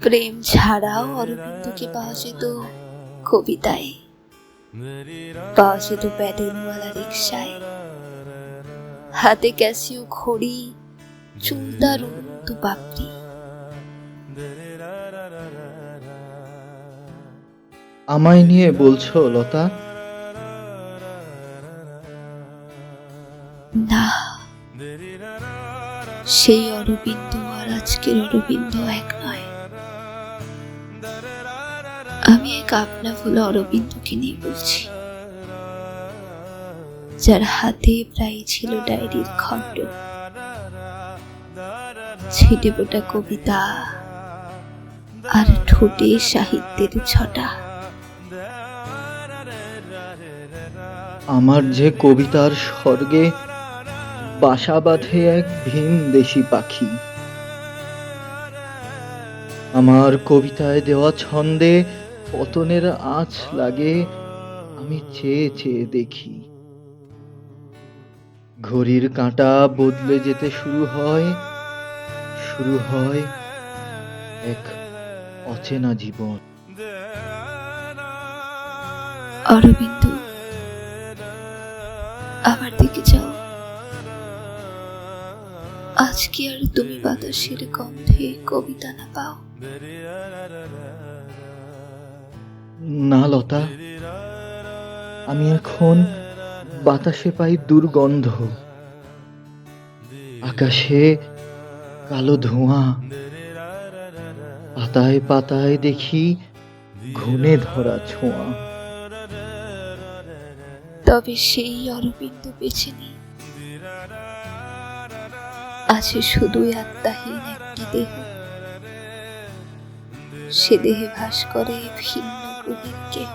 প্রেম ছাড়াও অরবিন্দকে পাওয়া যেত? কবিতায়। পাওয়া যেত প্যাডেলওয়ালা রিক্সায় হাতে ক্যাসিও ঘড়ি চুলদার উন্নত পাপড়ি। আমায় নিয়ে বলছো লতা? না সেই অরবিন্দ আজকের অরবিন্দ এক নয়। আমি এক আপনা ভুলা অরবিন্দকে নিয়ে বলছি। যার হাতে প্রায় ছিল ডায়েরির খণ্ড। ছিটে ফোটা কবিতা আর ঠোঁটে সাহিত্যের ছটা। আমার যে কবিতার স্বর্গে বাসা বাঁধে এক ভিন দেশি পাখি। আমার কবিতায় দেওয়া ছন্দে পতনের আঁচ লাগে, আমি চেয়ে চেয়ে দেখি। ঘড়ির কাঁটা বদলে যেতে শুরু হয় শুরু হয় এক অচেনা জীবন। অরবিন্দ, আমার দিকে যাও। আজকে আর তুমি বাতাসের গন্ধে কবিতা না পাও? না লতা আমি এখন বাতাসে পাই দুর্গন্ধ। আকাশে কালো ধোঁয়া পাতায় পাতায় দেখি ঘুনে ধরা ছোঁয়া। তবে সেই অরবিন্দ বেছে নেই আছে শুধুই আত্মাহীন একটি দেহ। সে দেহে ভাস করে ভিন্ন গ্রহের কেহ।